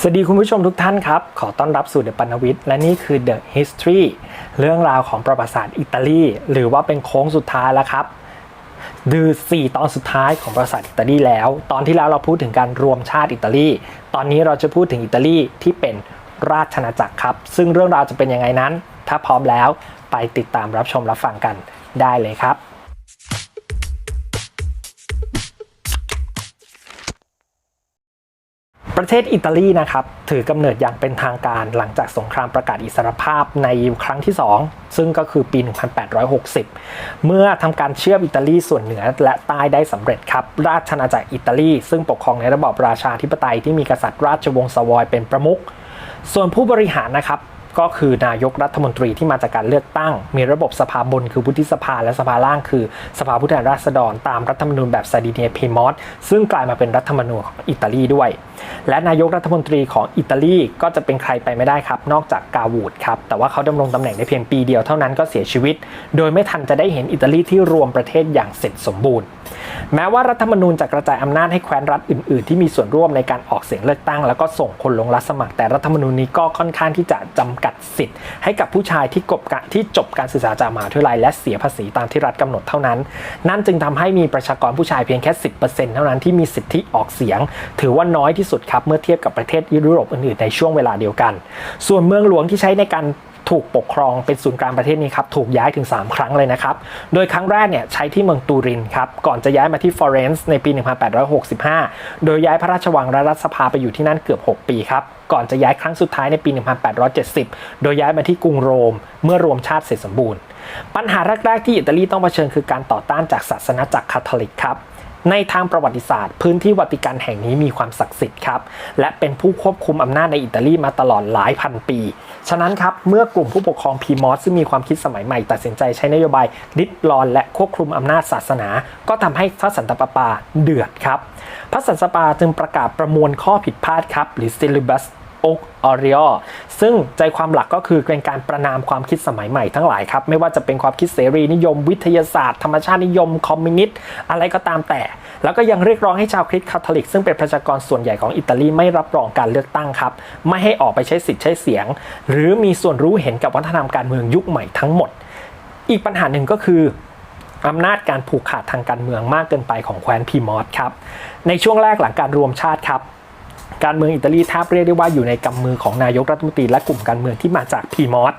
สวัสดีคุณผู้ชมทุกท่านครับ ขอต้อนรับสู่เดอะปันวิทย์และนี่คือ The History เรื่องราวของประวัติศาสตร์อิตาลี หรือว่าเป็นโค้งสุดท้ายแล้วครับดือ4ตอนสุดท้ายของประวัติศาสตร์อิตาลีแล้ว ตอนที่แล้วเราพูดถึงการรวมชาติอิตาลี ตอนนี้เราจะพูดถึงอิตาลีที่เป็นราชอาณาจักรครับ ซึ่งเรื่องราวจะเป็นยังไงนั้น ถ้าพร้อมแล้วไปติดตามรับชมรับฟังกันได้เลยครับ ประเทศอิตาลีนะครับถือกำเนิดอย่างเป็นทางการหลังจากสงครามประกาศอิสรภาพในครั้งที่ 2 ซึ่งก็คือปี 1860 เมื่อทำการเชื่อมอิตาลีส่วนเหนือและใต้ได้สำเร็จครับ ราชอาณาจักรอิตาลี ซึ่งปกครองในระบอบราชาธิปไตยที่มีกษัตริย์ราชวงศ์สวอยเป็นประมุขส่วนผู้บริหารนะครับ ก็คือนายกรัฐมนตรีที่มาจากการเลือกตั้ง มีระบบสภาบนคือวุฒิสภาและสภาล่างคือสภาผู้แทนราษฎร ตามรัฐธรรมนูญแบบซาดิเนียเพมอสซึ่งกลายมาเป็นรัฐธรรมนูญของอิตาลีด้วย และนายกรัฐมนตรีของอิตาลีก็จะเป็นใครไปไม่ได้ครับ นอกจากกาวูดครับ แต่ว่าเขาดำรงตำแหน่งได้เพียงปีเดียวเท่านั้นก็เสียชีวิต โดยไม่ทันจะได้เห็นอิตาลีที่รวมประเทศอย่างเสร็จสมบูรณ์ แม้ว่ารัฐธรรมนูญจะกระจายอำนาจให้แคว้นรัฐอื่น ๆ ที่มีส่วนร่วมในการออกเสียงเลือกตั้ง แล้วก็ส่งคนลงรับสมัครแต่รัฐธรรมนูญนี้ก็ค่อนข้างที่จะจำกัดสิทธิ์ ให้กับผู้ชายที่กบที่จบการศึกษาจากมหาวิทยาลัยและเสียภาษีตามที่รัฐกำหนดเท่านั้น นั่นจึงทำให้มีประชากรผู้ชายเพียงแค่ 10%เท่านั้นที่มีสิทธิออกเสียง ถือว่าน้อยที่สุดครับเมื่อเทียบกับประเทศยุโรปอื่นๆในช่วงเวลาเดียวกัน ส่วนเมืองหลวงที่ใช้ในการ ถูกปกครองเป็นศูนย์กลางประเทศนี้ครับถูกย้ายถึง 3 ครั้งเลยนะครับ โดยครั้งแรกเนี่ยใช้ที่เมืองตูรินครับก่อนจะย้ายมาที่ฟลอเรนซ์ในปี 1865 โดยย้ายพระราชวังและรัฐสภาไปอยู่ที่นั่นเกือบ 6 ปีครับก่อนจะย้ายครั้งสุดท้ายในปี 1870 โดยย้ายมาที่กรุงโรม เมื่อรวมชาติเสร็จสมบูรณ์ ปัญหาแรก ๆ ที่อิตาลีต้องเผชิญคือการต่อต้านจากศาสนาจักรคาทอลิกครับ ในทางประวัติศาสตร์ พื้นที่วัติกันแห่งนี้มีความศักดิ์สิทธิ์ครับ และเป็นผู้ควบคุมอำนาจในอิตาลีมาตลอดหลายพันปี ฉะนั้นครับเมื่อกลุ่มผู้ปกครองพีมอสซึ่งมีความคิดสมัยใหม่ตัดสินใจใช้นโยบายริดรอน และควบคุมอำนาจศาสนา ก็ทำให้พระสันตะปาปาเดือดครับ พระสันตะปาจึงประกาศประมวลข้อผิดพลาดครับหรือ syllabus อกออริอซึ่งใจความหลักก็คือเป็นการประนามความคิดสมัยใหม่ทั้งหลายครับ ไม่ว่าจะเป็นความคิดเสรีนิยม วิทยาศาสตร์ ธรรมชาตินิยม คอมมิวนิสต์อะไรก็ตามแต่ แล้วก็ยังเรียกร้องให้ชาวคริสต์คาทอลิก ซึ่งเป็นประชากรส่วนใหญ่ของอิตาลีไม่รับรองการเลือกตั้งครับ ไม่ให้ออกไปใช้สิทธิ์ใช้เสียง หรือมีส่วนรู้เห็นกับวัฒนธรรมการเมืองยุคใหม่ทั้งหมด อีกปัญหาหนึ่งก็คืออำนาจการผูกขาดทางการเมืองมากเกินไปของแคว้นพีมอสครับ ในช่วงแรกหลังการรวมชาติครับ การเมืองอิตาลีแทบเรียกได้ว่าอยู่ในกำมือของนายกรัฐมนตรีและกลุ่มการเมืองที่มาจากพีมอส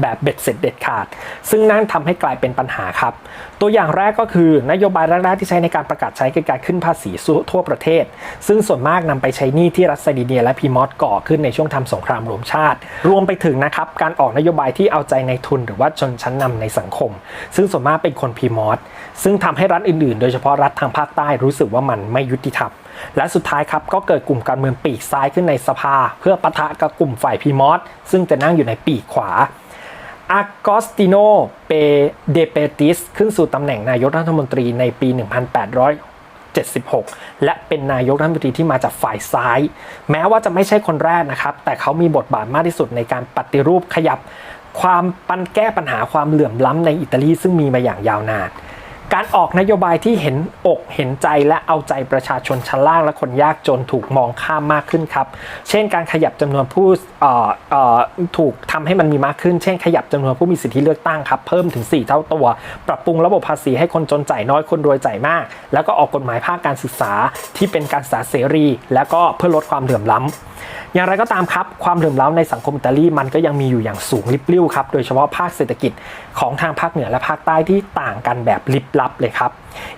แบบเบ็ดเสร็จเด็ดขาด ซึ่งนั่นทำให้กลายเป็นปัญหาครับ ตัวอย่างแรกก็คือนโยบายแรกๆที่ใช้ในการประกาศใช้คือการขึ้นภาษีทั่วประเทศ ซึ่งส่วนมากนำไปใช้หนี้ที่รัสเซดีเนียและพีมอสก่อขึ้นในช่วงทำสงครามรวมชาติ รวมไปถึงนะครับการออกนโยบายที่เอาใจในทุนหรือว่าชนชั้นนำในสังคม ซึ่งส่วนมากเป็นคนพีมอสซึ่งทำให้รัฐอื่นๆ โดยเฉพาะรัฐทางภาคใต้รู้สึกว่ามันไม่ยุติธรรม และสุดท้ายครับก็เกิดกลุ่มการเมืองปีกซ้ายขึ้นในสภา เพื่อปะทะกับกลุ่มฝ่ายพีมอสซึ่งจะนั่งอยู่ในปีกขวาอากอสติโน เปเดเปติส ขึ้นสู่ตำแหน่งนายกรัฐมนตรีในปี 1876 และเป็นนายกรัฐมนตรีที่มาจากฝ่ายซ้าย แม้ว่าจะไม่ใช่คนแรกนะครับ แต่เขามีบทบาทมากที่สุดในการปฏิรูปขยับ ความปันแก้ปัญหาความเหลื่อมล้ำในอิตาลีซึ่งมีมาอย่างยาวนาน การออกนโยบายที่เห็นอกเห็นใจและเอาใจประชาชนชั้นล่างและคนยากจนถูกมองข้ามมากขึ้นครับ เช่นการขยับจำนวนผู้ ถูกทำให้มันมีมากขึ้น เช่นขยับจำนวนผู้มีสิทธิเลือกตั้งครับ เพิ่มถึง 4 เท่าตัว ปรับปรุงระบบภาษีให้คนจนจ่ายน้อยคนรวยจ่ายมาก แล้วก็ออกกฎหมายภาคการศึกษาที่เป็นการศึกษาเสรี แล้วก็เพื่อลดความเหลื่อมล้ำอย่างไรก็ตามครับ ความเหลื่อมล้ำในสังคมอิตาลีมันก็ยังมีอยู่อย่างสูงลิบลิ่วครับ โดยเฉพาะภาคเศรษฐกิจของทางภาคเหนือและภาคใต้ที่ต่างกันแบบลิบลับเลยครับ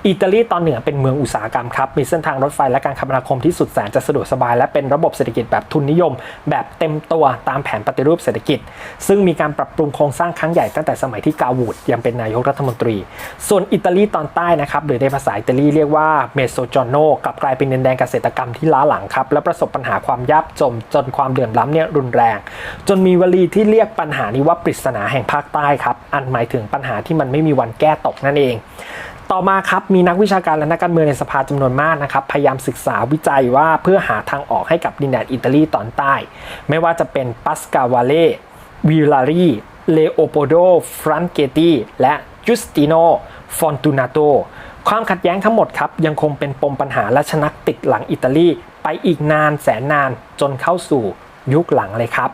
อิตาลีตอนเหนือเป็นเมืองอุตสาหกรรมครับ มีเส้นทางรถไฟและการคมนาคมที่สุดแสนจะสะดวกสบาย และเป็นระบบเศรษฐกิจแบบทุนนิยม แบบเต็มตัวตามแผนปฏิรูปเศรษฐกิจ ซึ่งมีการปรับปรุงโครงสร้างครั้งใหญ่ตั้งแต่สมัยที่กาวูดยังเป็นนายกรัฐมนตรี ส่วนอิตาลีตอนใต้นะครับหรือในภาษาอิตาลีเรียกว่าเมโซจอนโนกลับกลายเป็นดินแดนเกษตรกรรมที่ล้าหลังครับและประสบปัญหาความยากจนจนความเดือดร้อนเนี่ยรุนแรง จนมีวลีที่เรียกปัญหานี้ว่าปริศนาแห่งภาคใต้ครับอันหมายถึงปัญหาที่มันไม่มีวันแก้ตกนั่นเอง ต่อมาครับมีนักวิชาการและนักการเมืองในสภาจำนวนมากนะครับพยายามศึกษาวิจัยว่าเพื่อหาทางออกให้กับดินแดนอิตาลีตอนใต้ ไม่ว่าจะเป็นปัสกาวาเล่วิลารีเลโอโปโดฟรันเกตีและจูสติโนฟอนตูนาโตความขัดแย้งทั้งหมดครับ ยังคงเป็นปมปัญหาและชนักติดหลังอิตาลี ไปอีกนานแสนนานจนเข้าสู่ยุคหลังเลยครับ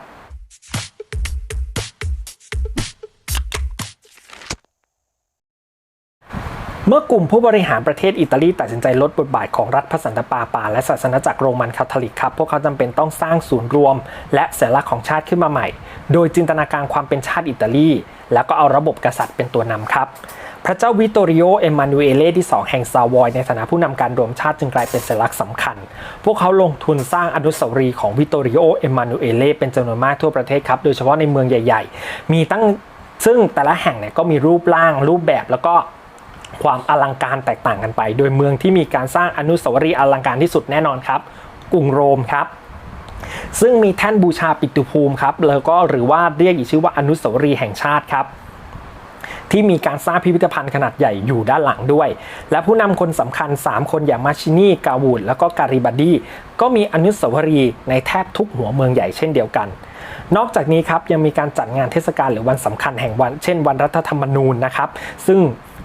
เมื่อกลุ่มผู้บริหารประเทศอิตาลีตัดสินใจลดบทบาทของรัฐพระสันตะปาปา และศาสนาจักรโรมันคาทอลิกครับ พวกเขาจำเป็นต้องสร้างศูนย์รวม และสัญลักษณ์ของชาติขึ้นมาใหม่ โดยจินตนาการความเป็นชาติอิตาลี แล้วก็เอาระบบกษัตริย์เป็นตัวนำครับ พระเจ้าวิโตริโอ เอมานูเอเลที่ 2 แห่งซาวอย ในฐานะผู้นำการรวมชาติจึงกลายเป็นสัญลักษณ์สำคัญ พวกเขาลงทุนสร้างอนุสาวรีย์ของวิโตริโอ เอมานูเอเลเป็นจำนวนมากทั่วประเทศครับโดยเฉพาะในเมืองใหญ่ ๆ มีตั้งซึ่งแต่ละแห่งเนี่ยก็มีรูปร่างรูปแบบแล้วก็ ความอลังการแตกต่างกันไป โดยเมืองที่มีการสร้างอนุสาวรีย์อลังการที่สุดแน่นอนครับ กรุงโรมครับ ซึ่งมีแท่นบูชาปิตุภูมิครับ แล้วก็หรือว่าเรียกอีกชื่อว่าอนุสาวรีย์แห่งชาติครับที่มีการสร้างพิพิธภัณฑ์ขนาดใหญ่อยู่ด้านหลังด้วย และผู้นำคนสำคัญ 3 คนอย่างมาชินีกาวูด แล้วก็การิบัดดีก็มีอนุสาวรีย์ในแทบทุกหัวเมืองใหญ่เช่นเดียวกัน นอกจากนี้ครับยังมีการจัดงานเทศกาลหรือวันสำคัญแห่งวัน เช่นวันรัฐธรรมนูญนะครับ ซึ่ง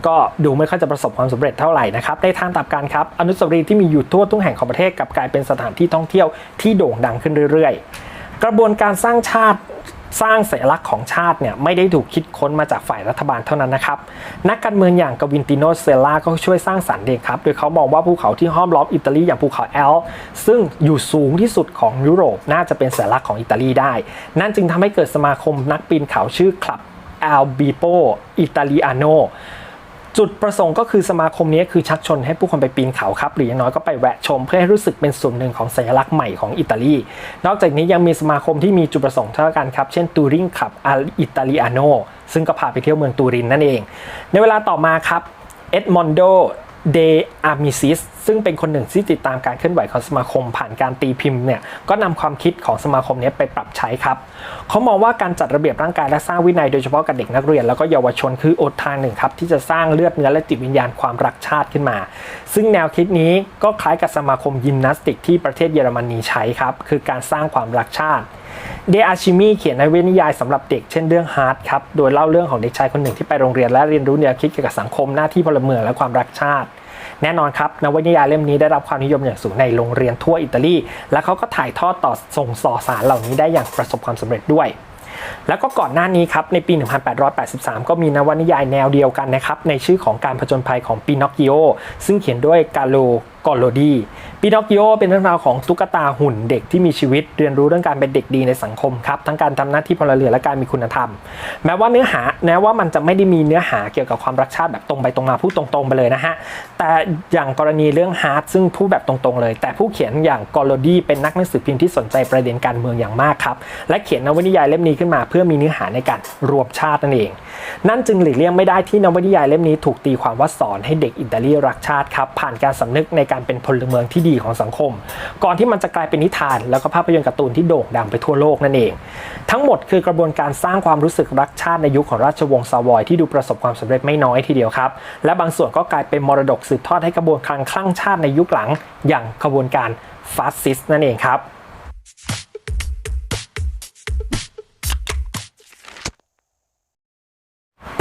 ก็ดูไม่ค่อยจะประสบความสำเร็จเท่าไหร่นะครับในทางกลับกันครับอนุสาวรีย์ที่มีอยู่ทั่วทุกแห่งของประเทศกับกลายเป็นสถานที่ท่องเที่ยวที่โด่งดังขึ้นเรื่อยๆ กระบวนการสร้างชาติสร้างสัญลักษณ์ของชาติเนี่ยไม่ได้ถูกคิดค้นมาจากฝ่ายรัฐบาลเท่านั้นนะครับ นักการเมืองอย่างกวินติโนเซลล่าก็ช่วยสร้างสรรค์เองครับ โดยเขามองว่าภูเขาที่ห้อมล้อมอิตาลีอย่างภูเขาแอลป์ซึ่งอยู่สูงที่สุดของยุโรปน่าจะเป็นสัญลักษณ์ของอิตาลีได้ นั่นจึงทำให้เกิดสมาคมนักปีนเขาชื่อคลับ a l b i p o Italiano จุดประสงค์ก็คือสมาคมนี้คือชักชวนให้ผู้คนไปปีนเขาครับ หรืออย่างน้อยก็ไปแวะชม เพื่อให้รู้สึกเป็นส่วนหนึ่งของสัญลักษณ์ใหม่ของอิตาลี นอกจากนี้ยังมีสมาคมที่มีจุดประสงค์เท่ากันครับ เช่นตูริงขับอิตาลีอาโนซึ่งก็พาไปเที่ยวเมืองตูรินนั่นเอง ในเวลาต่อมาครับเอ็ดมอนโด เดอามิซิสซึ่งเป็นคนหนึ่งที่ติดตามการเคลื่อนไหวของสมาคมผ่านการตีพิมพ์เนี่ยก็นำความคิดของสมาคมนี้ไปปรับใช้ครับเขามองว่าการจัดระเบียบร่างกายและสร้างวินัยโดยเฉพาะกับเด็กนักเรียน แล้วก็เยาวชนคืออดทางหนึ่งครับที่จะสร้างเลือดเนื้อและจิตวิญญาณความรักชาติขึ้นมา ซึ่งแนวคิดนี้ก็คล้ายกับสมาคมยิมนาสติกที่ประเทศเยอรมนีใช้ครับคือการสร้างความรักชาติ เดอาชิมิเขียนในเวนิยายสำหรับเด็กเช่นเรื่องฮาร์ดครับ โดยเล่าเรื่องของเด็กชายคนหนึ่งที่ไปโรงเรียนและเรียนรู้แนวคิดเกี่ยวกับสังคมหน้าที่พลเมืองและความรักชาติ แน่นอนครับนวนิยายเล่มนี้ได้รับความนิยมอย่างสูงในโรงเรียนทั่วอิตาลี และเขาก็ถ่ายทอดต่อส่งสอสารเหล่านี้ได้อย่างประสบความสำเร็จด้วยแล้วก็ก่อนหน้านี้ครับในปี 1883 ก็มีนวนิยายแนวเดียวกันนะครับในชื่อของการผจญภัยของปินอคกิโอซึ่งเขียนด้วยกาโล กอโลดีปินอคกิโอเป็นเรื่องราวของตุ๊กตาหุ่นเด็กที่มีชีวิตเรียนรู้เรื่องการเป็นเด็กดีในสังคมครับ ทั้งการทำหน้าที่พลเรือนและการมีคุณธรรม แม้ว่าเนื้อหาแม้ว่ามันจะไม่ได้มีเนื้อหาเกี่ยวกับความรักชาติแบบตรงไปตรงมาพูดตรงๆ ไปเลยนะฮะ แต่อย่างกรณีเรื่องฮาร์ดซึ่งพูดแบบตรงๆ เลย แต่ผู้เขียนอย่างกอโลดีเป็นนักหนังสือพิมพ์ที่สนใจประเด็นการเมืองอย่างมากครับและเขียนนวนิยายเล่มนี้ขึ้นมา เพื่อมีเนื้อหาในการรวมชาตินั่นเอง นั่นจึงหลีกเลี่ยงไม่ได้ที่นวนิยายเล่มนี้ถูกตีความว่าสอนให้เด็กอิตาลีรักชาติครับผ่านการสำนึกในการเป็นพลเมืองที่ดีของสังคม ก่อนที่มันจะกลายเป็นนิทานแล้วก็ภาพยนตร์การ์ตูนที่โด่งดังไปทั่วโลกนั่นเอง ทั้งหมดคือกระบวนการสร้างความรู้สึกรักชาติในยุคของราชวงศ์ซาวอยที่ดูประสบความสำเร็จไม่น้อยทีเดียวครับ และบางส่วนก็กลายเป็นมรดกสืบทอดให้กระบวนการคลั่งชาติในยุคหลัง อย่างกระบวนการฟาสซิสต์นั่นเองครับ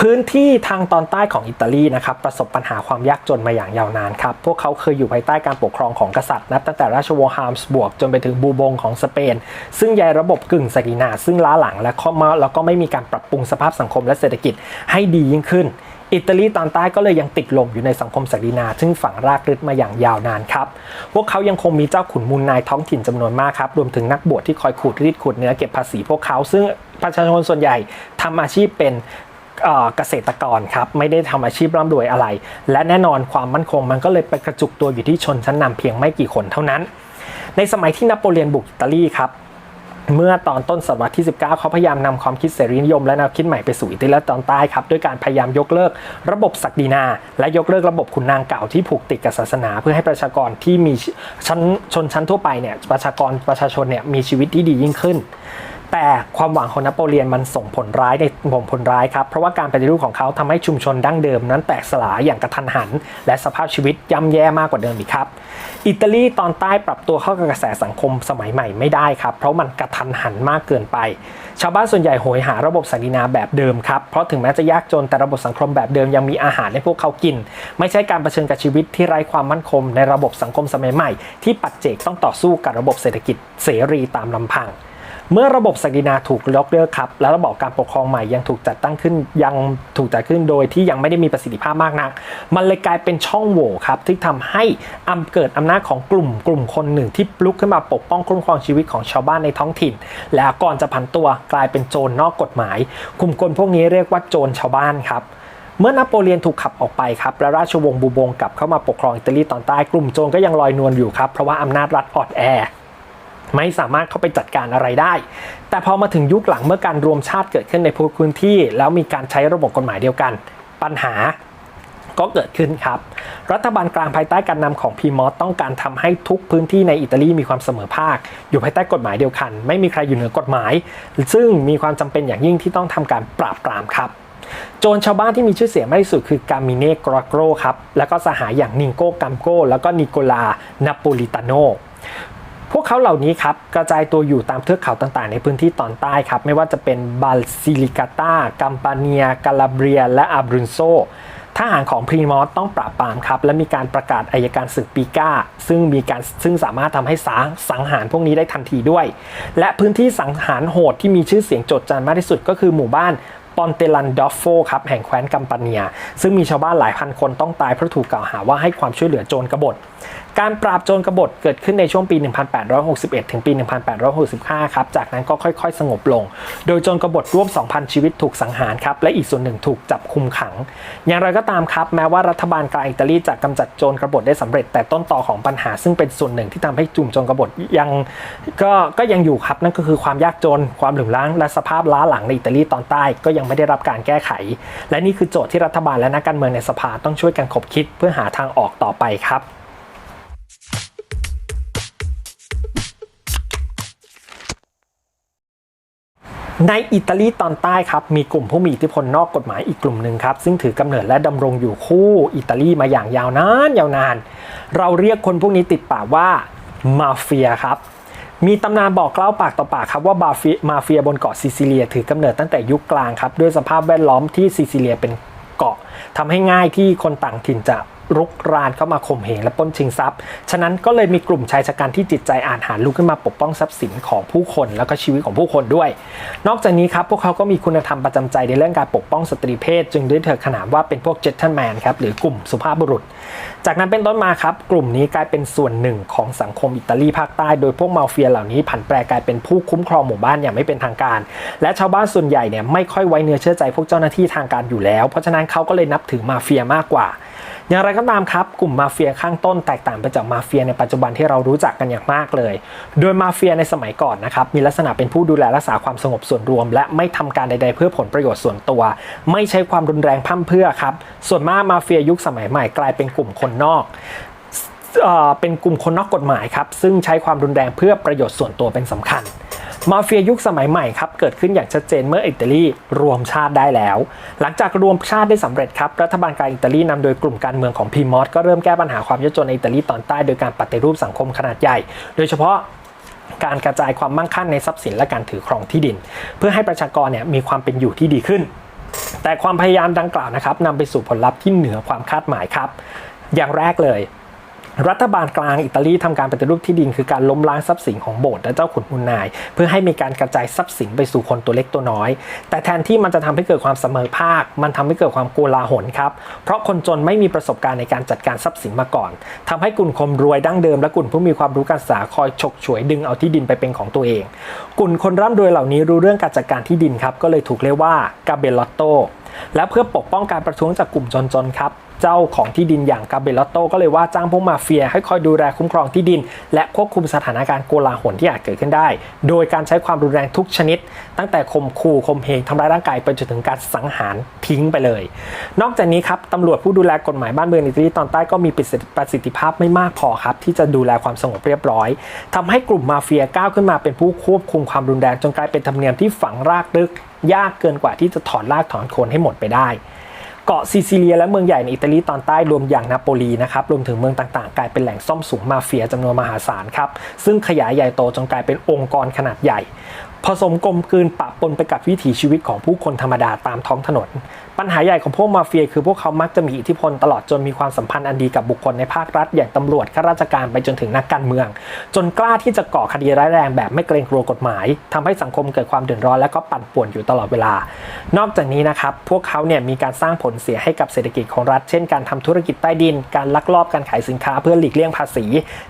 พื้นที่ทางตอนใต้ของอิตาลีนะครับประสบปัญหาความยากจนมาอย่างยาวนานครับ พวกเขาเคยอยู่ภายใต้การปกครองของกษัตริย์นับตั้งแต่ราชวงศ์ฮามสบวกจนไปถึงบูบงของสเปน ซึ่งยายระบบกึ่งสกีนา ซึ่งล้าหลังและข้อมาแล้วก็ไม่มีการปรับปรุงสภาพสังคมและเศรษฐกิจให้ดียิ่งขึ้นอิตาลีตอนใต้ก็เลยยังติดลมอยู่ในสังคมศักดินา ซึ่งฝังรากลึกมาอย่างยาวนานครับ พวกเขายังคงมีเจ้าขุนมูลนายท้องถิ่นจำนวนมากครับ รวมถึงนักบวชที่คอยขูดรีดขูดเนื้อเก็บภาษีพวกเขา ซึ่งประชาชนส่วนใหญ่ทำอาชีพเป็น เกษตรกรครับไม่ได้ทำอาชีพร่ำรวยอะไร และแน่นอนความมั่นคงมันก็เลยไปกระจุกตัวอยู่ที่ชนชั้นนำเพียงไม่กี่คนเท่านั้น ในสมัยที่นโปเลียนบุกอิตาลีครับเมื่อตอนต้นศตวรรษที่ 19 เขาพยายามนำความคิดเสรีนิยมและแนวคิดใหม่ไปสู่อิตาลีตอนใต้ครับด้วยการพยายามยกเลิกระบบศักดินา และยกเลิกระบบขุนนางเก่าที่ผูกติดกับศาสนา เพื่อให้ประชากรที่มีชั้นชนชั้นทั่วไปเนี่ยประชากรประชาชนเนี่ยมีชีวิตที่ดียิ่งขึ้น แต่ความหวังของนโปเลียนมันส่งผลร้ายในผลผลร้ายครับ เพราะว่าการปฏิรูปของเขาทำให้ชุมชนดั้งเดิมนั้นแตกสลายอย่างกระทันหัน และสภาพชีวิตย่ำแย่มากกว่าเดิมอีกครับ อิตาลีตอนใต้ปรับตัวเข้ากับกระแสสังคมสมัยใหม่ไม่ได้ครับ เพราะมันกระทันหันมากเกินไป ชาวบ้านส่วนใหญ่โหยหาระบบศักดินาแบบเดิมครับ เพราะถึงแม้จะยากจนแต่ระบบสังคมแบบเดิมยังมีอาหารให้พวกเขากิน ไม่ใช่การเผชิญกับชีวิตที่ไร้ความมั่นคงในระบบสังคมสมัยใหม่ ที่ปัจเจกต้องต่อสู้กับระบบเศรษฐกิจเสรีตามลำพัง เมื่อระบบศักดินาถูกยกเลิกครับ และระบบการปกครองใหม่ยังถูกจัดตั้งขึ้นยังถูกจัดขึ้นโดยที่ยังไม่ได้มีประสิทธิภาพมากนัก มันเลยกลายเป็นช่องโหว่ครับที่ทำให้อำเกิดอำนาจของกลุ่มกลุ่มคนหนึ่งที่ลุกขึ้นมาปกป้องคุ้มครองชีวิตของชาวบ้านในท้องถิ่น แล้วก่อนจะผันตัวกลายเป็นโจรนอกกฎหมาย กลุ่มคนพวกนี้เรียกว่าโจรชาวบ้านครับเมื่อนโปเลียนถูกขับออกไปครับและราชวงศ์บูบงกลับเข้ามาปกครองอิตาลีตอนใต้กลุ่มโจรก็ยังลอยนวลอยู่ครับเพราะว่าอำนาจรัฐอ่อนแอ ไม่สามารถเข้าไปจัดการอะไรได้ แต่พอมาถึงยุคหลังเมื่อการรวมชาติเกิดขึ้นในพื้นที่ แล้วมีการใช้ระบบกฎหมายเดียวกัน ปัญหาก็เกิดขึ้นครับ รัฐบาลกลางภายใต้การนำของพีมอสต้องการทำให้ทุกพื้นที่ในอิตาลีมีความเสมอภาค อยู่ภายใต้กฎหมายเดียวกัน ไม่มีใครอยู่เหนือกฎหมาย ซึ่งมีความจำเป็นอย่างยิ่งที่ต้องทำการปราบปรามครับ โจรชาวบ้านที่มีชื่อเสียงมากที่สุดคือกามิเน่กรโกรครับ แล้วก็สหายอย่างนิงโกกัมโกแล้วก็นิโคลานาโปลิตาโน พวกเขาเหล่านี้ครับกระจายตัวอยู่ตามเทือกเขาต่างๆ ในพื้นที่ตอนใต้ครับ ไม่ว่าจะเป็นบาลซิลิกาตากัมปาเนีย กาลาเบีย และอาบรุนโซทหารของพรีมอสต้องปราบปรามครับ และมีการประกาศอายการศึกปีก้า ซึ่งมีการซึ่งสามารถทำให้สาสังหารพวกนี้ได้ทันทีด้วย และพื้นที่สังหารโหดที่มีชื่อเสียงโจดจันมากที่สุดก็คือหมู่บ้านปอนเตลันดอฟโฟครับแห่งแคว้นกัมปาเนีย ซึ่งมีชาวบ้านหลายพันคนต้องตายเพราะถูกกล่าวหาว่าให้ความช่วยเหลือโจรกบฏ การปราบโจรกบฏเกิดขึ้นในช่วงปี 1861 ถึงปี 1865 ครับ จากนั้นก็ค่อยๆ สงบลง โดยโจรกบฏร่วม 2,000 ชีวิตถูกสังหารครับ และอีกส่วนหนึ่งถูกจับคุมขัง อย่างไรก็ตามครับ แม้ว่ารัฐบาลกลางอิตาลีจะกำจัดโจรกบฏได้สำเร็จ แต่ต้นตอของปัญหา ซึ่งเป็นส่วนหนึ่งที่ทำให้จุ่มโจรกบฏยังก็ก็ยังอยู่ครับ นั่นก็คือความยากจน ความเหลื่อมล้ำและสภาพล้าหลังในอิตาลีตอนใต้ก็ยังไม่ได้รับการแก้ไข และนี่คือโจทย์ที่รัฐบาลและนักการเมืองในสภาต้องช่วยกันขบคิดเพื่อหาทางออกต่อไปครับ ในอิตาลีตอนใต้ครับมีกลุ่มผู้มีอิทธิพลนอกกฎหมายอีกกลุ่มหนึ่งครับซึ่งถือกำเนิดและดำรงอยู่คู่อิตาลีมาอย่างยาวนานยาวนาน เราเรียกคนพวกนี้ติดปากว่ามาเฟียครับมีตำนานบอกเล่าปากต่อปากครับว่าบาเฟียมาเฟียบนเกาะซิซิเลียถือกำเนิดตั้งแต่ยุคกลางครับด้วยสภาพแวดล้อมที่ซิซิเลียเป็น เกาะทำให้ง่ายที่คนต่างถิ่นจะรุกรานเข้ามาข่มเหงและป้นชิงทรัพย์ ฉะนั้นก็เลยมีกลุ่มชายชะกันที่จิตใจอาจหารลุกขึ้นมาปกป้องทรัพย์สินของผู้คนแล้วก็ชีวิตของผู้คนด้วย นอกจากนี้ครับพวกเขาก็มีคุณธรรมประจำใจในเรื่องการปกป้องสตรีเพศ จึงได้เถิดขนามว่าเป็นพวกเจตเทนแมนครับหรือกลุ่มสุภาพบุรุษ จากนั้นเป็นต้นมาครับ กลุ่มนี้กลายเป็นส่วนหนึ่งของสังคมอิตาลีภาคใต้ โดยพวกมาเฟียเหล่านี้ผันแปรกลายเป็นผู้คุ้มครองหมู่บ้านอย่างไม่เป็นทางการ และชาวบ้านส่วนใหญ่เนี่ยไม่ค่อยไว้เนื้อเชื่อใจพวกเจ้าหน้าที่ทางการอยู่แล้ว เพราะฉะนั้นเขาก็เลยนับถือมาเฟียมากกว่า อย่างไรก็ตามครับ กลุ่มมาเฟียข้างต้นแตกต่างไปจากมาเฟียในปัจจุบันที่เรารู้จักกันอย่างมากเลย โดยมาเฟียในสมัยก่อนนะครับมีลักษณะเป็นผู้ดูแลรักษาความสงบส่วนรวม และไม่ทำการใด ๆ เพื่อผลประโยชน์ส่วนตัว ไม่ใช้ความรุนแรงพร่ำเพื่อครับส่วนมากมาเฟียยุคสมัยใหม่กลายเป็นกลุ่มคนนอกเอ่อเป็นกลุ่มคนนอกกฎหมายครับซึ่งใช้ความรุนแรงเพื่อประโยชน์ส่วนตัวเป็นสำคัญ มาเฟียยุคสมัยใหม่ครับเกิดขึ้นอย่างชัดเจนเมื่ออิตาลีรวมชาติได้แล้ว หลังจากรวมชาติได้สำเร็จครับรัฐบาลกลางอิตาลีนำโดยกลุ่มการเมืองของพีมอสก็เริ่มแก้ปัญหาความยากจนในอิตาลีตอนใต้โดยการปฏิรูปสังคมขนาดใหญ่ โดยเฉพาะการกระจายความมั่งคั่งในทรัพย์สินและการถือครองที่ดิน เพื่อให้ประชากรเนี่ยมีความเป็นอยู่ที่ดีขึ้น แต่ความพยายามดังกล่าวนะครับนำไปสู่ผลลัพธ์ที่เหนือความคาดหมายครับ อย่างแรกเลย รัฐบาลกลางอิตาลีทำการปฏิรูปที่ดินคือการล้มล้างทรัพย์สินของโบสถ์และเจ้าขุนมูลนาย เพื่อให้มีการกระจายทรัพย์สินไปสู่คนตัวเล็กตัวน้อย แต่แทนที่มันจะทำให้เกิดความเสมอภาค มันทำให้เกิดความโกลาหลครับ เพราะคนจนไม่มีประสบการณ์ในการจัดการทรัพย์สินมาก่อนทำให้กลุ่มคนรวยดั้งเดิมและกลุ่มผู้มีความรู้การศึกษาคอยฉกฉวยดึงเอาที่ดินไปเป็นของตัวเอง กลุ่มคนร่ำรวยเหล่านี้รู้เรื่องการจัดการที่ดินครับก็เลยถูกเรียกว่ากาเบลลอตโตและเพื่อปกป้องการประท้วงจากกลุ่มจนๆครับ เจ้าของที่ดินอย่างกาเบลโตก็เลยว่าจ้างพวกมาเฟียให้คอยดูแลคุ้มครองที่ดิน และควบคุมสถานการณ์โกลาหลที่อาจเกิดขึ้นได้ โดยการใช้ความรุนแรงทุกชนิด ตั้งแต่ข่มขู่ข่มเหงทำร้ายร่างกายไปจนถึงการสังหารทิ้งไปเลย นอกจากนี้ครับตำรวจผู้ดูแลกฎหมายบ้านเมืองในอิตาลีตอนใต้ก็มีประสิทธิภาพไม่มากพอครับที่จะดูแลความสงบเรียบร้อยทำให้กลุ่มมาเฟียก้าวขึ้นมาเป็นผู้ควบคุมความรุนแรงจนกลายเป็นธรรมเนียมที่ฝังรากลึกยากเกินกว่าที่จะถอนรากถอนโคนให้หมดไปได้ เกาะซิซิเลียและเมืองใหญ่ในอิตาลีตอนใต้รวมอย่างนาโปลีนะครับรวมถึงเมืองต่างๆ กลายเป็นแหล่งซ่อมสูงมาเฟียจำนวนมหาศาลครับซึ่งขยายใหญ่โตจนกลายเป็นองค์กรขนาดใหญ่ ผสมกลมกลืนปะปนไปกับวิถีชีวิตของผู้คนธรรมดาตามท้องถนน ปัญหาใหญ่ของพวกมาเฟีย คือพวกเขามักจะมีอิทธิพลตลอดจนมีความสัมพันธ์อันดีกับบุคคลในภาครัฐ อย่างตำรวจข้าราชการไปจนถึงนักการเมือง จนกล้าที่จะก่อคดีร้ายแรงแบบไม่เกรงกลัวกฎหมายทำให้สังคมเกิดความเดือดร้อนและก็ปั่นป่วนอยู่ตลอดเวลา นอกจากนี้นะครับพวกเขาเนี่ยมีการสร้างผลเสียให้กับเศรษฐกิจของรัฐ เช่น การทำธุรกิจใต้ดิน การลักลอบการขายสินค้าเพื่อหลีกเลี่ยงภาษี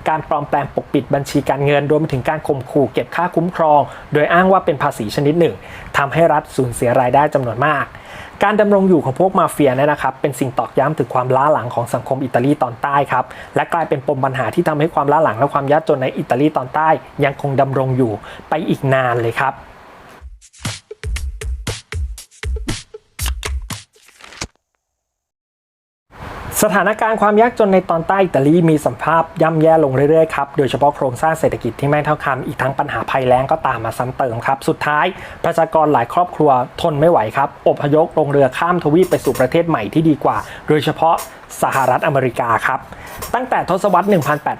การปลอมแปลงปกปิดบัญชีการเงินรวมไปถึงการข่มขู่เก็บค่าคุ้มครอง โดยอ้างว่าเป็นภาษีชนิดหนึ่งทำให้รัฐสูญเสียรายได้จำนวนมาก การดำรงอยู่ของพวกมาเฟียเนี่ยนะครับเป็นสิ่งตอกย้ำถึงความล้าหลังของสังคมอิตาลีตอนใต้ครับและกลายเป็นปมปัญหาที่ทำให้ความล้าหลังและความยากจนในอิตาลีตอนใต้ ยังคงดำรงอยู่ไปอีกนานเลยครับ สถานการณ์ความยากจนในตอนใต้อิตาลีมีสภาพย่ำแย่ลงเรื่อยๆครับ โดยเฉพาะโครงสร้างเศรษฐกิจที่ไม่เท่าคำอีกทั้งปัญหาภัยแล้งก็ตามมาซ้ำเติมครับ สุดท้าย ประชากรหลายครอบครัวทนไม่ไหวครับอพยพลงเรือข้ามทวีปไปสู่ประเทศใหม่ที่ดีกว่า โดยเฉพาะ สหรัฐอเมริกาครับ ตั้งแต่ทศวรรษ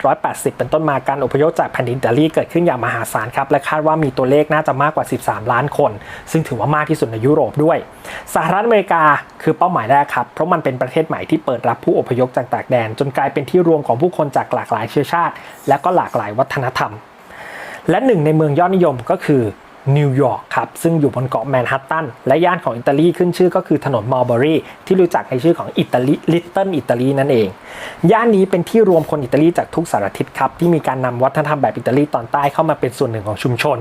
1880 เป็นต้นมาการอพยพจากแผ่นดินอิตาลีเกิดขึ้นอย่างมหาศาลครับ และคาดว่ามีตัวเลขน่าจะมากกว่า 13 ล้านคน ซึ่งถือว่ามากที่สุดในยุโรปด้วย สหรัฐอเมริกาคือเป้าหมายแรกครับ เพราะมันเป็นประเทศใหม่ที่เปิดรับผู้อพยพจากต่างแดน จนกลายเป็นที่รวมของผู้คนจากหลากหลายเชื้อชาติ และก็หลากหลายวัฒนธรรม และหนึ่งในเมืองยอดนิยมก็คือ นิวยอร์กครับ ซึ่งอยู่บนเกาะแมนฮัตตัน และย่านของอิตาลีขึ้นชื่อก็คือถนนมอลเบอรี่ที่รู้จักในชื่อของอิตาลีลิตเติ้ลอิตาลีนั่นเอง ย่านนี้เป็นที่รวมคนอิตาลีจากทุกสารทิศครับ ที่มีการนำวัฒนธรรมแบบอิตาลีตอนใต้เข้ามาเป็นส่วนหนึ่งของชุมชน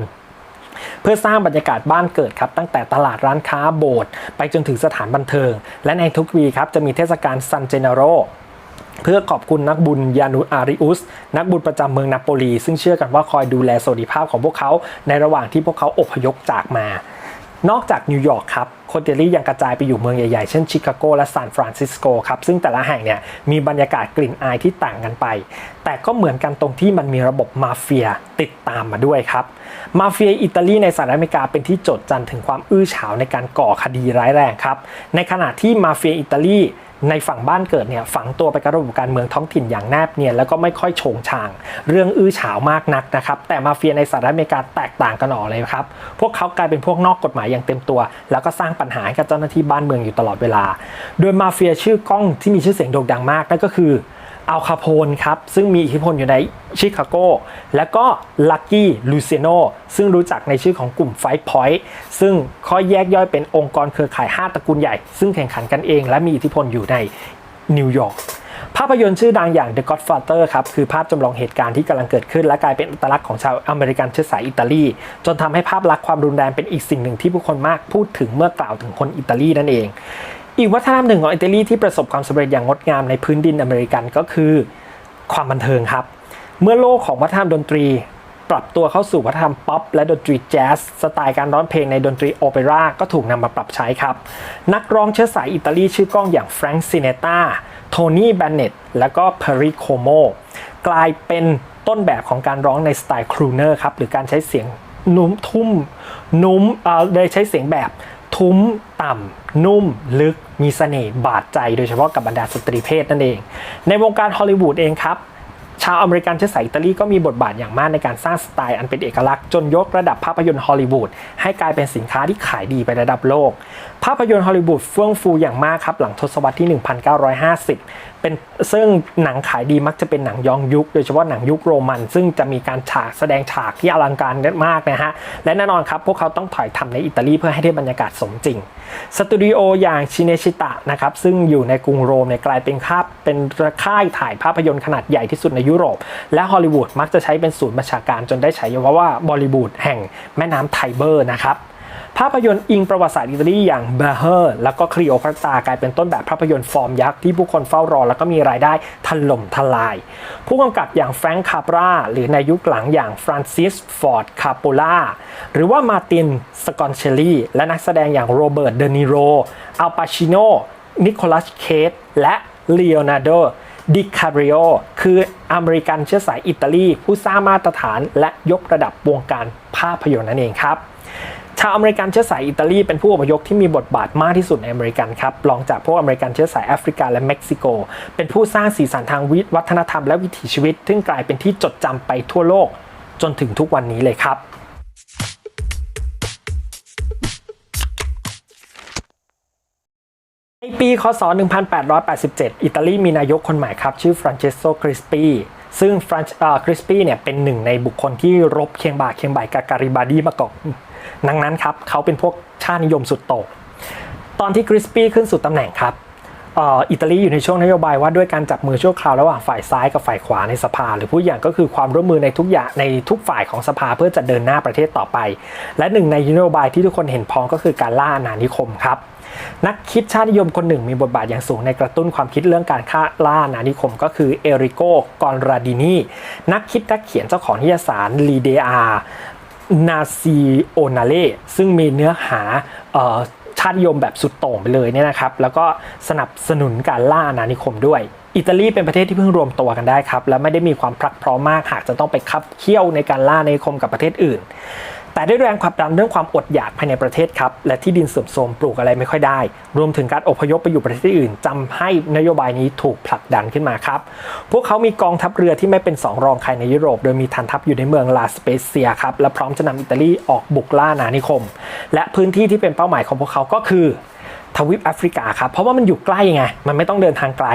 เพื่อสร้างบรรยากาศบ้านเกิดครับ ตั้งแต่ตลาดร้านค้าโบสถ์ไปจนถึงสถานบันเทิง และในทุกปีครับจะมีเทศกาลซันเจเนโร เพื่อขอบคุณนักบุญยานุอาริอุส นักบุญประจำเมืองนาโปลี ซึ่งเชื่อกันว่าคอยดูแลสวัสดิภาพของพวกเขาในระหว่างที่พวกเขาอพยพจากมา นอกจากนิวยอร์กครับคนอิตาลียังกระจายไปอยู่เมืองใหญ่ๆ เช่นชิคาโกและซานฟรานซิสโกครับ ซึ่งแต่ละแห่งเนี่ยมีบรรยากาศกลิ่นอายที่ต่างกันไป แต่ก็เหมือนกันตรงที่มันมีระบบมาเฟียติดตามมาด้วยครับ มาเฟียอิตาลีในสหรัฐอเมริกาเป็นที่โจดจันถึงความอื้อฉาวในการก่อคดีร้ายแรงครับ ในขณะที่มาเฟียอิตาลี ในฝั่งบ้านเกิดเนี่ยฝังตัวไปกับระบบการเมืองท้องถิ่นอย่างแนบเนียนแล้วก็ไม่ค่อยโฉงฉาง เรื่องอื้อฉาวมากนักนะครับ แต่มาเฟียในสหรัฐอเมริกาแตกต่างกันออกเลยครับ พวกเขากลายเป็นพวกนอกกฎหมายอย่างเต็มตัว แล้วก็สร้างปัญหาให้กับเจ้าหน้าที่บ้านเมืองอยู่ตลอดเวลา โดยมาเฟียชื่อกล้องที่มีชื่อเสียงโด่งดังมากนั่นก็คือ อัลคาโพนครับ ซึ่งมีอิทธิพลอยู่ในชิคาโกและก็ลักกี้ลูเซโนซึ่งรู้จักในชื่อของกลุ่มไฟพอยต์ซึ่งค่อยแยกย่อยเป็นองค์กรเครือข่าย 5ตระกูลใหญ่ ซึ่งแข่งขันกันเอง และมีอิทธิพลอยู่ในนิวยอร์กภาพยนตร์ชื่อดังอย่าง The Godfather ครับ คือภาพจำลองเหตุการณ์ที่กำลังเกิดขึ้น และกลายเป็นอัตลักษณ์ของชาวอเมริกันเชื้อสายอิตาลี จนทำให้ภาพลักษณ์ความรุนแรงเป็นอีกสิ่งหนึ่งที่ผู้คนมากพูดถึงเมื่อกล่าวถึงคนอิตาลีนั่นเอง อีกวัฒนธรรมหนึ่งของอิตาลีที่ประสบความสำเร็จอย่างงดงามในพื้นดินอเมริกันก็คือความบันเทิงครับ เมื่อโลกของวัฒนธรรมดนตรี ปรับตัวเข้าสู่วัฒนธรรมป๊อปและดนตรีแจ๊สสไตล์การร้องเพลงในดนตรีโอเปร่าก็ถูกนำมาปรับใช้ครับ นักร้องเชื้อสายอิตาลีชื่อกล้องอย่างแฟรงค์ซินเนตาโทนี่แบนเน็ตและก็เพริโคโมกลายเป็นต้นแบบของการร้องในสไตล์ครูเนอร์ครับหรือการใช้เสียงนุ่มทุ่ม นุ่มเอ่อโดยใช้เสียงแบบทุ้มต่ำ นุ่มลึกมีเสน่ห์บาดใจโดยเฉพาะกับบรรดาสตรีเพศนั่นเอง ในวงการฮอลลีวูดเองครับ ชาวอเมริกันเชื้อสายอิตาลีก็มีบทบาทอย่างมากในการสร้างสไตล์อันเป็นเอกลักษณ์จนยกระดับภาพยนตร์ฮอลลีวูดให้กลายเป็นสินค้าที่ขายดีไประดับโลก ภาพยนตร์ฮอลลีวูดเฟื่องฟูอย่างมากครับหลังทศวรรษที่ 1950 เป็นซึ่งหนังขายดีมักจะเป็นหนังย้อนยุค โดยเฉพาะหนังยุคโรมัน ซึ่งจะมีการฉากแสดงฉากที่อลังการมากนะฮะ และแน่นอนครับ พวกเขาต้องถ่ายทำในอิตาลีเพื่อให้ได้บรรยากาศสมจริง สตูดิโออย่างชิเนชิตะนะครับ ซึ่งอยู่ในกรุงโรมเนี่ยกลายเป็นค่าเป็นค่ายถ่ายภาพยนตร์ขนาดใหญ่ที่สุดในยุโรป และฮอลลีวูดมักจะใช้เป็นศูนย์บัญชาการจนได้ฉายาว่าบอลิวูดแห่งแม่น้ำไทเบอร์นะครับ ภาพยนตร์อิงประวัติศาสตร์อิตาลีอย่างเบเฮอร์แล้วก็คลีโอพัตากลายเป็นต้นแบบภาพยนตร์ฟอร์มยักษ์ที่ผู้คนเฝ้ารอ แล้วก็มีรายได้ถล่มทลาย ผู้กำกับอย่างแฟรงค์คาปราหรือในยุคหลังอย่างฟรานซิสฟอร์ดคาโปล่าหรือว่ามาตินสกอนเชลลีและนักแสดงอย่างโรเบิร์ตเดนิโรอัลปาชิโนนิโคลัสเคสและเลโอนาร์โดดิคาริโอคืออเมริกันเชื้อสายอิตาลี ผู้สร้างมาตรฐานและยกระดับวงการภาพยนตร์นั่นเองครับ ชาวอเมริกันเชื้อสายอิตาลีเป็นผู้อพยพที่มีบทบาทมากที่สุดในอเมริกันครับรองจากพวกอเมริกันเชื้อสายแอฟริกาและเม็กซิโก เป็นผู้สร้างสีสันทางวิวัฒนธรรมและวิถีชีวิต ซึ่งกลายเป็นที่จดจำไปทั่วโลก จนถึงทุกวันนี้เลยครับในปี คศ 1887 อิตาลีมีนายกคนใหม่ครับ ชื่อฟรานเชสโซ คริสปี ซึ่งฟรานคริสปีเนี่ยเป็นหนึ่งในบุคคลที่รบเคียงบ่าเคียงบ่ายกับการิบาดีมาก่อน ดังนั้นครับเขาเป็นพวกชาตินิยมสุดโต่งตอนที่คริสปี้ขึ้นสู่ตำแหน่งครับอิตาลีอยู่ในช่วงนโยบายว่าด้วยการจับมือชั่วคราวระหว่างฝ่ายซ้ายกับฝ่ายขวาในสภา หรือผู้อย่างก็คือความร่วมมือในทุกอย่างในทุกฝ่ายของสภาเพื่อจะเดินหน้าประเทศต่อไป และหนึ่งในนโยบายที่ทุกคนเห็นพ้องก็คือการล่าอาณานิคมครับนักคิดชาตินิยมคนหนึ่งมีบทบาทอย่างสูงในกระตุ้นความคิดเรื่องการฆ่าล่าอาณานิคม ก็คือเอริโกกอนราดินีนักคิดนักเขียนเจ้าของนิยสารลีเดอา นาซีโอนาเล่ซึ่งมีเนื้อหาออชาตินิยมแบบสุดโต่งไปเลยเนี่ยนะครับ แล้วก็สนับสนุนการล่าอาณานิคมด้วย อิตาลีเป็นประเทศที่เพิ่งรวมตัวกันได้ครับ และไม่ได้มีความพรักพร้อมมากหากจะต้องไปคับเคี่ยวในการล่าอาณานิคมกับประเทศอื่น แต่ด้วยแรงผลักดันเรื่องความอดอยากภายในประเทศครับ และที่ดินเสื่อมโทรมปลูกอะไรไม่ค่อยได้ รวมถึงการอพยพไปอยู่ประเทศอื่นจำให้นโยบายนี้ถูกผลักดันขึ้นมาครับ พวกเขามีกองทัพเรือที่ไม่เป็นสองรองใครในยุโรป โดยมีฐานทัพอยู่ในเมืองลาสเปเซียครับ และพร้อมจะนำอิตาลีออกบุกล่าอาณานิคม และพื้นที่ที่เป็นเป้าหมายของพวกเขาก็คือทวีปแอฟริกาครับ เพราะว่ามันอยู่ใกล้ไง มันไม่ต้องเดินทางไกล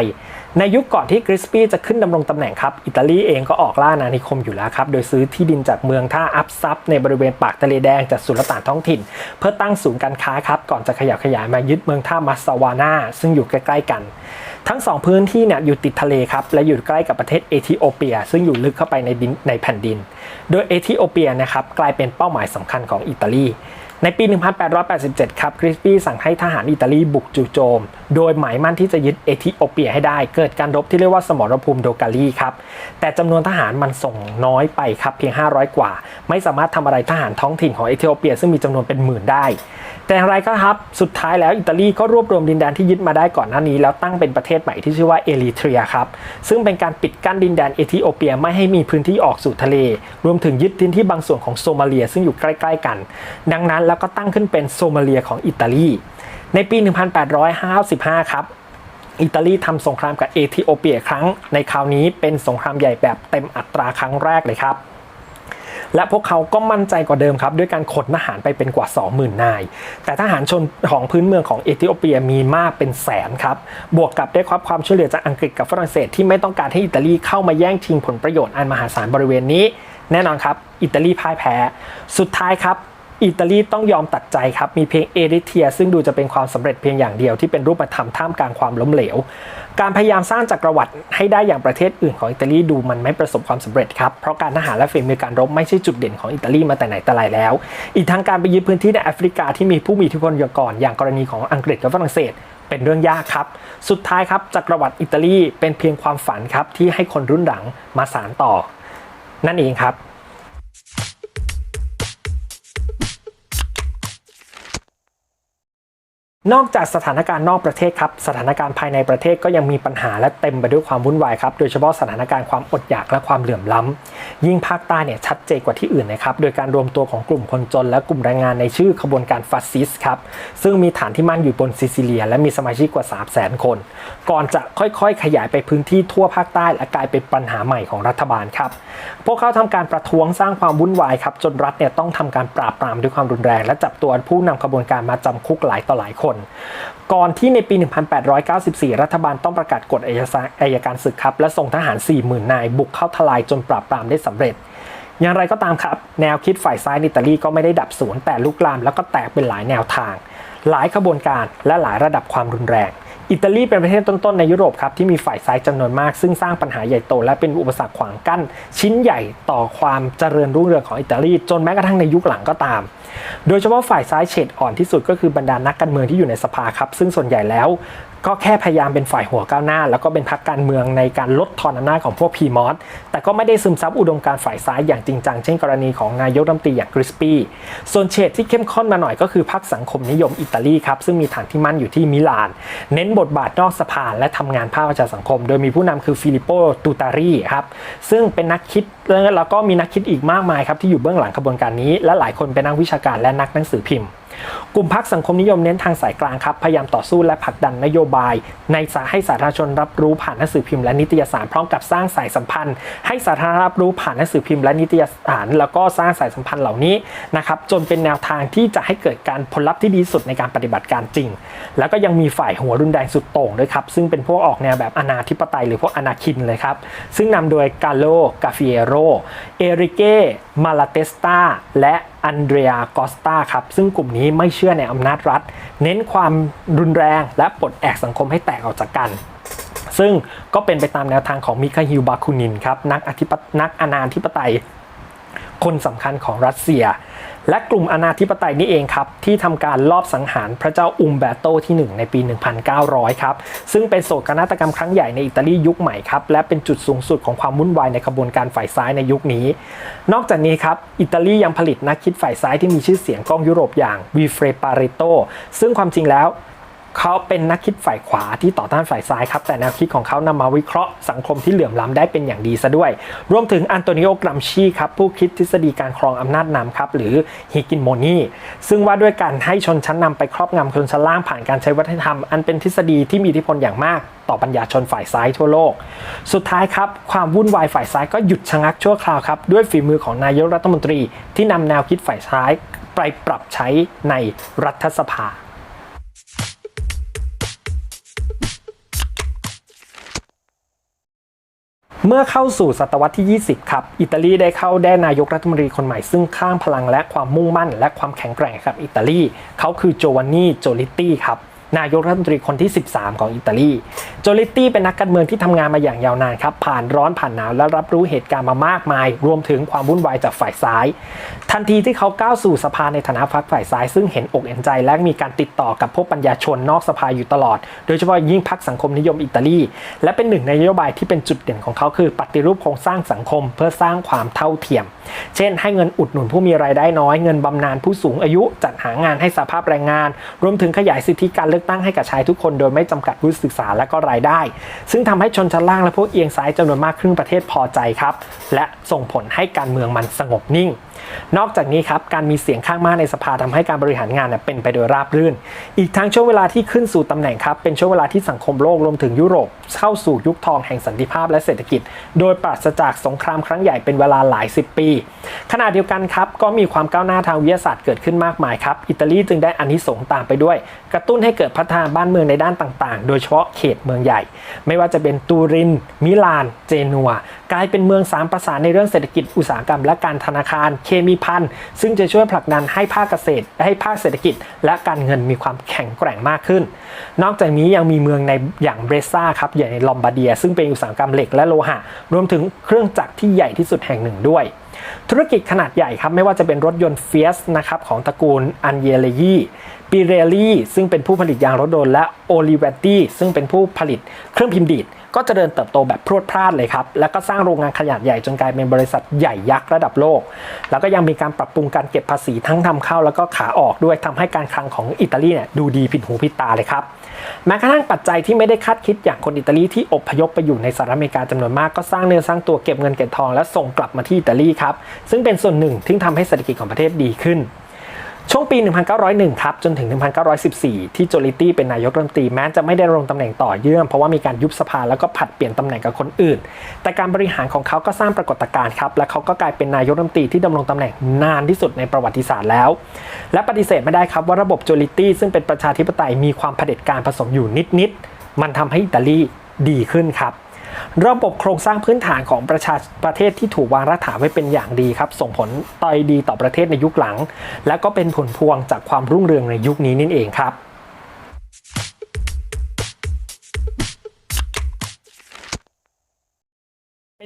ในยุคก่อนที่กริสปี้จะขึ้นดำรงตำแหน่งครับ อิตาลีเองก็ออกล่าอาณานิคมอยู่แล้วครับ โดยซื้อที่ดินจากเมืองท่าอัพซับในบริเวณปากทะเลแดงจากสุลต่านท้องถิ่น เพื่อตั้งศูนย์การค้าครับ ก่อนจะขยับขยายมายึดเมืองท่ามัสซาวานาซึ่งอยู่ใกล้ๆกันทั้งสองพื้นที่เนี่ยอยู่ติดทะเลครับ และอยู่ใกล้กับประเทศเอธิโอเปีย ซึ่งอยู่ลึกเข้าไปในดินในแผ่นดิน โดยเอธิโอเปียนะครับกลายเป็นเป้าหมายสำคัญของอิตาลี ในปี 1887 ครับคริสปี้สั่งให้ทหารอิตาลีบุกจู่โจม โดยหมายมั่นที่จะยึดเอธิโอเปียให้ได้ เกิดการรบที่เรียกว่าสมรภูมิโดกาลีครับ แต่จำนวนทหารมันส่งน้อยไปครับเพียง 500 กว่า ไม่สามารถทำอะไรทหารท้องถิ่นของเอธิโอเปีย ซึ่งมีจำนวนเป็นหมื่นได้ แต่อย่างไรก็ครับสุดท้ายแล้วอิตาลีก็รวบรวมดินแดนที่ยึดมาได้ก่อนหน้านี้ แล้วตั้งเป็นประเทศใหม่ที่ชื่อว่าเอริเทรียครับซึ่งเป็นการปิดกั้นดินแดนเอธิโอเปียไม่ให้มีพื้นที่ออกสู่ทะเล รวมถึงยึดพื้นที่บางส่วนของโซมาเลีย ซึ่งอยู่ใกล้ๆกัน ดังนั้นแล้วก็ตั้งขึ้นเป็นโซมาเลียของอิตาลี ในปี 1855 ครับอิตาลีทำสงครามกับเอธิโอเปียครั้ง ในคราวนี้เป็นสงครามใหญ่แบบเต็มอัตราครั้งแรกเลยครับ และพวกเขาก็มั่นใจกว่าเดิมครับ ด้วยการขนทหารไปเป็นกว่า 20,000 นาย แต่ทหารชนของพื้นเมืองของเอธิโอเปียมีมากเป็นแสนครับ บวกกับได้รับความช่วยเหลือจากอังกฤษกับฝรั่งเศสที่ไม่ต้องการให้อิตาลีเข้ามาแย่งชิงผลประโยชน์อันมหาศาลบริเวณนี้ แน่นอนครับ อิตาลีพ่ายแพ้ สุดท้ายครับ อิตาลีต้องยอมตัดใจครับ มีเพียงเอริเทีย ซึ่งดูจะเป็นความสำเร็จเพียงอย่างเดียวที่เป็นรูปธรรมท่ามกลางความล้มเหลว การพยายามสร้างจักรวรรดิให้ได้อย่างประเทศอื่นของอิตาลีดูมันไม่ประสบความสำเร็จครับ เพราะการทหารและฝีมือการรบไม่ใช่จุดเด่นของอิตาลีมาแต่ไหนแต่ไรแล้ว อีกทั้งการไปยึดพื้นที่ในแอฟริกาที่มีผู้มีอิทธิพลอยู่ก่อนอย่างกรณีของอังกฤษกับฝรั่งเศสเป็นเรื่องยากครับ สุดท้ายครับจักรวรรดิอิตาลีเป็นเพียงความฝันครับที่ให้คนรุ่นหลังมาสานต่อ นั่นเองครับ นอกจากสถานการณ์นอกประเทศครับสถานการณ์ภายในประเทศก็ยังมีปัญหาและเต็มไปด้วยความวุ่นวายครับโดยเฉพาะสถานการณ์ความอดอยากและความเหลื่อมล้ำยิ่งภาคใต้เนี่ยชัดเจนกว่าที่อื่นนะครับโดยการรวมตัวของกลุ่มคนจนและกลุ่มแรงงานในชื่อขบวนการฟาสซิสต์ครับซึ่งมีฐานที่มั่นอยู่บนซิซิเลีย และมีสมาชิกกว่า 3 0 0 0 0 0คน ก่อนจะค่อยๆ ขยายไปพื้นที่ทั่วภาคใต้และกลายเป็นปัญหาใหม่ของรัฐบาลครับพวกเขาทำการประท้วงสร้างความวุ่นวายครับจนรัฐเนี่ยต้องทำการปราบปรามด้วยความรุนแรง และจับตัวผู้นำขบวนการมาจำคุกหลายต่อหลายคนก่อนที่ในปี 1894 รัฐบาลต้องประกาศกฎอายการศึกครับ และส่งทหาร 40,000 นาย บุกเข้าทลายจนปราบปรามได้สำเร็จ อย่างไรก็ตามครับ แนวคิดฝ่ายซ้ายอิตาลีก็ไม่ได้ดับสูญแต่ลุกลามแล้วก็แตกเป็นหลายแนวทาง หลายขบวนการและหลายระดับความรุนแรง อิตาลีเป็นประเทศต้นๆในยุโรปครับที่มีฝ่ายซ้ายจำนวนมาก ซึ่งสร้างปัญหาใหญ่โต และเป็นอุปสรรคขวางกั้น ชิ้นใหญ่ต่อความเจริญรุ่งเรืองของอิตาลีจนแม้กระทั่งในยุคหลังก็ตาม โดยเฉพาะฝ่ายซ้ายเฉดอ่อนที่สุดก็คือบรรดานักการเมืองที่อยู่ในสภาครับ ซึ่งส่วนใหญ่แล้ว ก็แค่พยายามเป็นฝ่ายหัวก้าวหน้า แล้วก็เป็นพรรคการเมืองในการลดทอนอำนาจของพวกพีมอสแต่ก็ไม่ได้ซึมซับอุดมการฝ่ายซ้ายอย่างจริงจังเช่นกรณีของนายกรัฐมนตรีอย่างคริสปี้ส่วนเฉดที่เข้มข้นมาหน่อยก็คือพรรคสังคมนิยมอิตาลีครับซึ่งมีฐานที่มั่นอยู่ที่มิลาน เน้นบทบาทนอกสภาและทำงานภาคประชาสังคม โดยมีผู้นำคือฟิลิปโปตูตารีครับซึ่งเป็นนักคิดแล้วก็มีนักคิดอีกมากมายครับที่อยู่เบื้องหลังกระบวนการนี้ และหลายคนเป็นนักวิชาการและนักหนังสือพิมพ์ กลุ่มพรรคสังคมนิยมเน้นทางสายกลางครับ พยายามต่อสู้และผลักดันนโยบาย ในสาให้สาธารณชนรับรู้ผ่านหนังสือพิมพ์และนิตยสาร พร้อมกับสร้างสายสัมพันธ์ ให้สาธารณรับรู้ผ่านหนังสือพิมพ์และนิตยสาร แล้วก็สร้างสายสัมพันธ์เหล่านี้นะครับจนเป็นแนวทางที่จะให้เกิดการผลลัพธ์ที่ดีสุดในการปฏิบัติการจริง แล้วก็ยังมีฝ่ายหัวรุนแรงสุดโต่งด้วยครับซึ่งเป็นพวกออกแนวแบบอนาธิปไตยหรือพวกอนาคินเลยครับซึ่งนำโดยกาโลกาฟิเอโรเอริเกมาลาเตสตาและอันเดรียกอสตาครับซึ่งกลุ่มนี้ไม่เชื่อในอำนาจรัฐ เน้นความรุนแรงและปลดแอกสังคมให้แตกออกจากกันซึ่งก็เป็นไปตามแนวทางของมิคาฮิลบาคูนินครับนักอธิปนักอนาธิปไตย คนสำคัญของรัสเซีย และกลุ่มอนาธิปไตยนี่เองครับที่ทำการลอบสังหารพระเจ้าอุมแบโตที่ 1 ในปี 1900 ครับ ซึ่งเป็นโศกนาฏกรรมครั้งใหญ่ในอิตาลียุคใหม่ครับ และเป็นจุดสูงสุดของความวุ่นวายในขบวนการฝ่ายซ้ายในยุคนี้ นอกจากนี้ครับอิตาลียังผลิตนักคิดฝ่ายซ้ายที่มีชื่อเสียงกล้องยุโรปอย่างวีเฟรปาริโตซึ่งความจริงแล้ว เขาเป็นนักคิดฝ่ายขวาที่ต่อต้านฝ่ายซ้ายครับ แต่แนวคิดของเขานำมาวิเคราะห์สังคมที่เหลื่อมล้ำได้เป็นอย่างดีซะด้วย รวมถึงอันโตนิโอกรัมชีครับผู้คิดทฤษฎีการครองอำนาจนำครับหรือฮิกินโมนีซึ่งว่าด้วยการให้ชนชั้นนำไปครอบงำชนชั้นล่างผ่านการใช้วัฒนธรรมอันเป็นทฤษฎีที่มีอิทธิพลอย่างมากต่อปัญญาชนฝ่ายซ้ายทั่วโลก สุดท้ายครับความวุ่นวายฝ่ายซ้ายก็หยุดชะงักชั่วคราวครับด้วยฝีมือของนายกรัฐมนตรี ที่นำแนวคิดฝ่ายซ้ายไปปรับใช้ในรัฐสภา เมื่อเข้าสู่ศตวรรษที่ 20 ครับ อิตาลีได้เข้าได้นายกรัฐมนตรีคนใหม่ซึ่งข้างพลังและความมุ่งมั่น และความแข็งแกร่งครับอิตาลี เขาคือโจวานนี่ โจลิตี้ครับ นายกรัฐมนตรีคนที่ 13 ของอิตาลีโจลิตี้เป็นนักการเมืองที่ทำงานมาอย่างยาวนานครับ ผ่านร้อนผ่านหนาวและรับรู้เหตุการณ์มามากมาย รวมถึงความวุ่นวายจากฝ่ายซ้าย ทันทีที่เขาก้าวสู่สภาในฐานะพรรคฝ่ายซ้าย ซึ่งเห็นอกเห็นใจและมีการติดต่อกับพวกปัญญาชนนอกสภาอยู่ตลอด โดยเฉพาะยิ่งพรรคสังคมนิยมอิตาลี และเป็นหนึ่งในนโยบายที่เป็นจุดเด่นของเขาคือปฏิรูปโครงสร้างสังคม เพื่อสร้างความเท่าเทียม เช่น ให้เงินอุดหนุนผู้มีรายได้น้อยเงินบำนาญผู้สูงอายุจัดหางานให้สภาพแรงงาน รวมถึงขยายสิทธิการลือกตั้งให้กับชายทุกคนโดยไม่จำกัดวุฒิศึกษาและก็รายได้ ซึ่งทำให้ชนชั้นล่างและพวกเอียงซ้ายจำนวนมากครึ่งประเทศพอใจครับ และส่งผลให้การเมืองมันสงบนิ่งนอกจากนี้ครับการมีเสียงข้างมากในสภาทำให้การบริหารงานเป็นไปโดยราบรื่น อีกทั้งช่วงเวลาที่ขึ้นสู่ตำแหน่งครับเป็นช่วงเวลาที่สังคมโลกรวมถึงยุโรป เข้าสู่ยุคทองแห่งสันติภาพและเศรษฐกิจ โดยปราศจากสงครามครั้งใหญ่เป็นเวลาหลายสิบปี ขณะเดียวกันครับก็มีความก้าวหน้าทางวิทยาศาสตร์เกิดขึ้นมากมายครับอิตาลีจึงได้อานิสงส์ตามไปด้วย กระตุ้นให้เกิดพัฒนาบ้านเมืองในด้านต่างๆ โดยเฉพาะเขตเมืองใหญ่ ไม่ว่าจะเป็นตูริน มิลาน เจนัว กลายเป็นเมืองสามประสานในเรื่องเศรษฐกิจอุตสาหกรรมและการธนาคารเคมีพันซึ่งจะช่วยผลักดันให้ภาคเกษตรให้ภาคเศรษฐกิจ และการเงินมีความแข็งแกร่งมากขึ้น นอกจากนี้ยังมีเมืองในอย่างเบรซ่าครับอย่ในลอมบาร์เดีย ซึ่งเป็นอุตสาหกรรมเหล็กและโลหะ รวมถึงเครื่องจักรที่ใหญ่ที่สุดแห่งหนึ่งด้วย ธุรกิจขนาดใหญ่ครับไม่ว่าจะเป็นรถยนต์เฟียสนะครับของตระกูลอันเยเลยีปิเรลลี่ซึ่งเป็นผู้ผลิตยางรถยนต์และโอลิเวตตี้ซึ่งเป็นผู้ผลิตเครื่องพิมพ์ดีด ก็จเจริญเติบโตแบบพรวดพลาดเลยครับ แล้วก็สร้างโรงงานขนาดใหญ่จนกลายเป็นบริษัทใหญ่ยักษ์ระดับโลก แล้วก็ยังมีการปรับปรุงการเก็บภาษีทั้งทำเข้าแล้วก็ขาออกด้วยทำให้การคลังของอิตาลีเนี่ยดูดีผิดหูผิดตาเลยครับแม้กระทั่งปัจจัยที่ไม่ได้คาดคิดอย่างคนอิตาลีที่อพยพไปอยู่ในสหรัฐอเมริกาจำนวนมากก็สร้างเนื้อสร้างตัวเก็บเงินเก็บทอง และส่งกลับมาที่อิตาลีครับซึ่งเป็นส่วนหนึ่งที่ทำให้เศรษฐกิจของประเทศดีขึ้น ช่วงปี 1901 ครับ จนถึง 1914 ที่โจลิตี้เป็นนายกรัฐมนตรีแม้จะไม่ได้ลงตำแหน่งต่อเยื่อมเพราะว่ามีการยุบสภาแล้วก็ผัดเปลี่ยนตำแหน่งกับคนอื่น แต่การบริหารของเขาก็สร้างปรากฏการณ์ครับ และเขาก็กลายเป็นนายกรัฐมนตรีที่ดำรงตำแหน่งนานที่สุดในประวัติศาสตร์แล้ว และปฏิเสธไม่ได้ครับว่าระบบโจลิตี้ซึ่งเป็นประชาธิปไตยมีความเผด็จการผสมอยู่นิดๆมันทำให้อิตาลีดีขึ้นครับ ระบบโครงสร้างพื้นฐานของประชาประเทศที่ถูกวางรากฐานไว้เป็นอย่างดีครับ ส่งผลต่อยดีต่อประเทศในยุคหลัง และก็เป็นผลพวงจากความรุ่งเรืองในยุคนี้นั่นเองครับ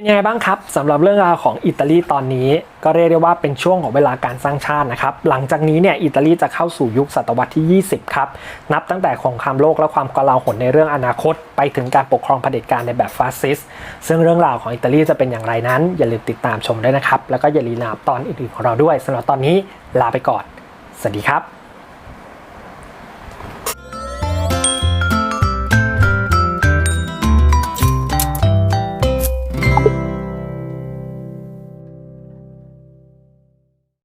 เป็นยังไงบ้างครับสำหรับเรื่องราวของอิตาลีตอนนี้ ก็เรียกได้ว่าเป็นช่วงของเวลาการสร้างชาตินะครับหลังจากนี้เนี่ยอิตาลีจะเข้าสู่ยุคศตวรรษที่ 20 ครับ นับตั้งแต่สงครามโลกและความกลาหลในเรื่องอนาคต ไปถึงการปกครองเผด็จการในแบบฟาสซิสต์ซึ่งเรื่องราวของอิตาลีจะเป็นอย่างไรนั้น อย่าลืมติดตามชมด้วยนะครับ แล้วก็อย่าลืมตามตอนอื่นๆของเราด้วยสำหรับตอนนี้ลาไปก่อน สวัสดีครับ